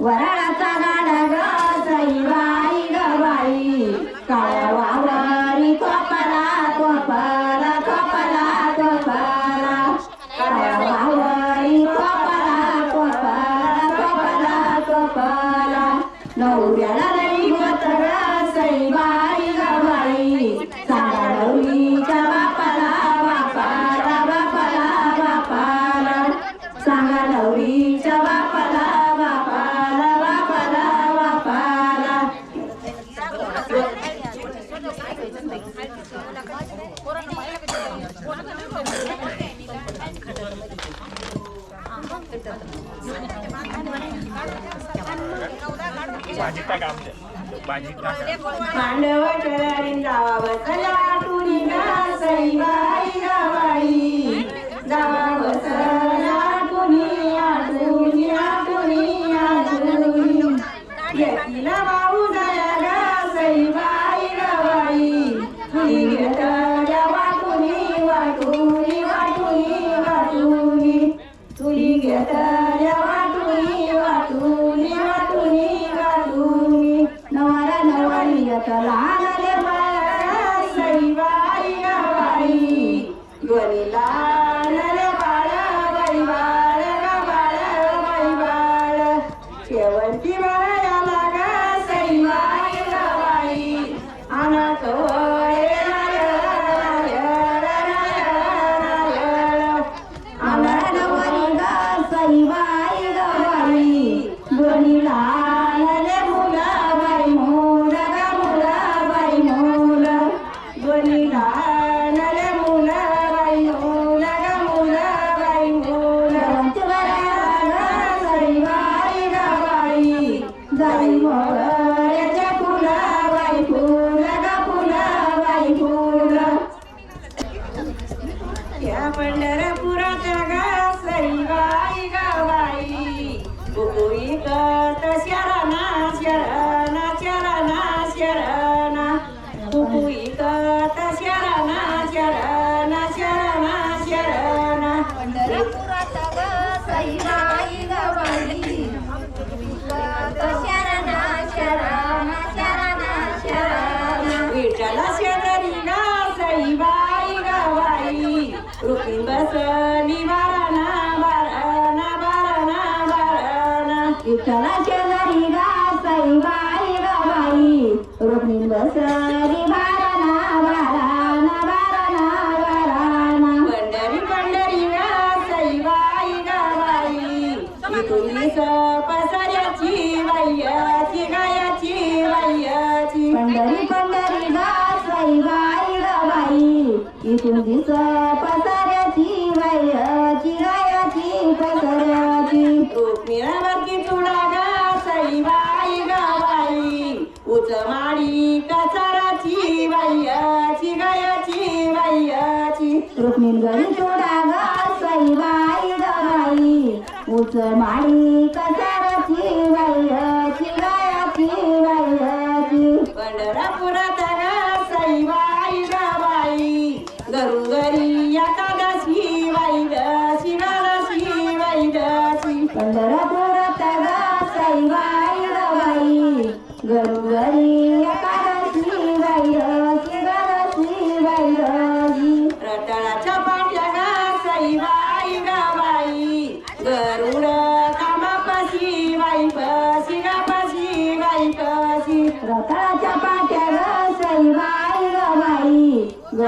वराळाचा गाडा ग सईबाई ग काळ्या वावरा भाजी जावा चला तुरी wonder तुझीच पसऱ्याची वयाची गायाची पसऱ्याची. मिरावरती तुडा गा सई बाई गा बाई उच माडी कचराची वयाची गायाची वयाची रुक्मिण गरी तुडा गा सई बाई गा बाई कचरा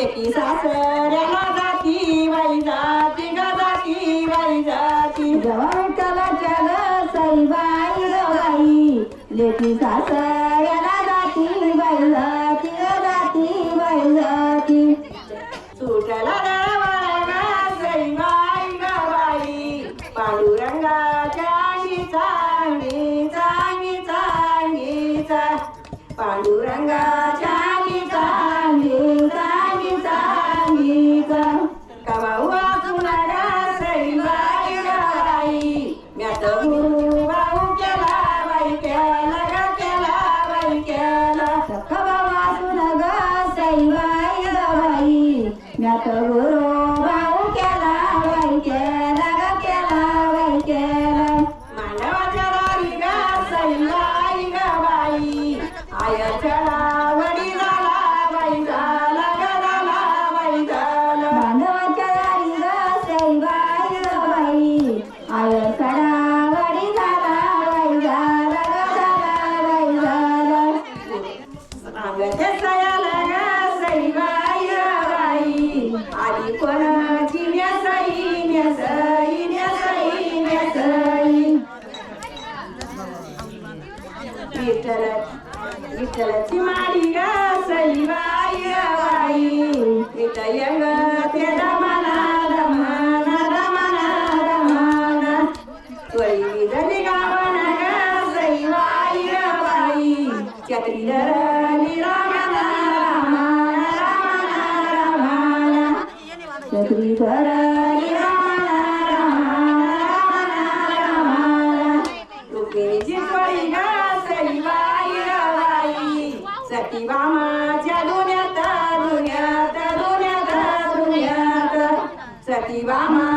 एकी सासऱ्याला जाती बाई जाती ग जाती बाई जाती. बाई. लेकी सासऱ्याला जाती बाई जाती ग जाती बाई जाती. सुटला पांडुरंगाच्या चांगी चांगी चांगीचा पांडुरंगाच्या ग ते Cativama.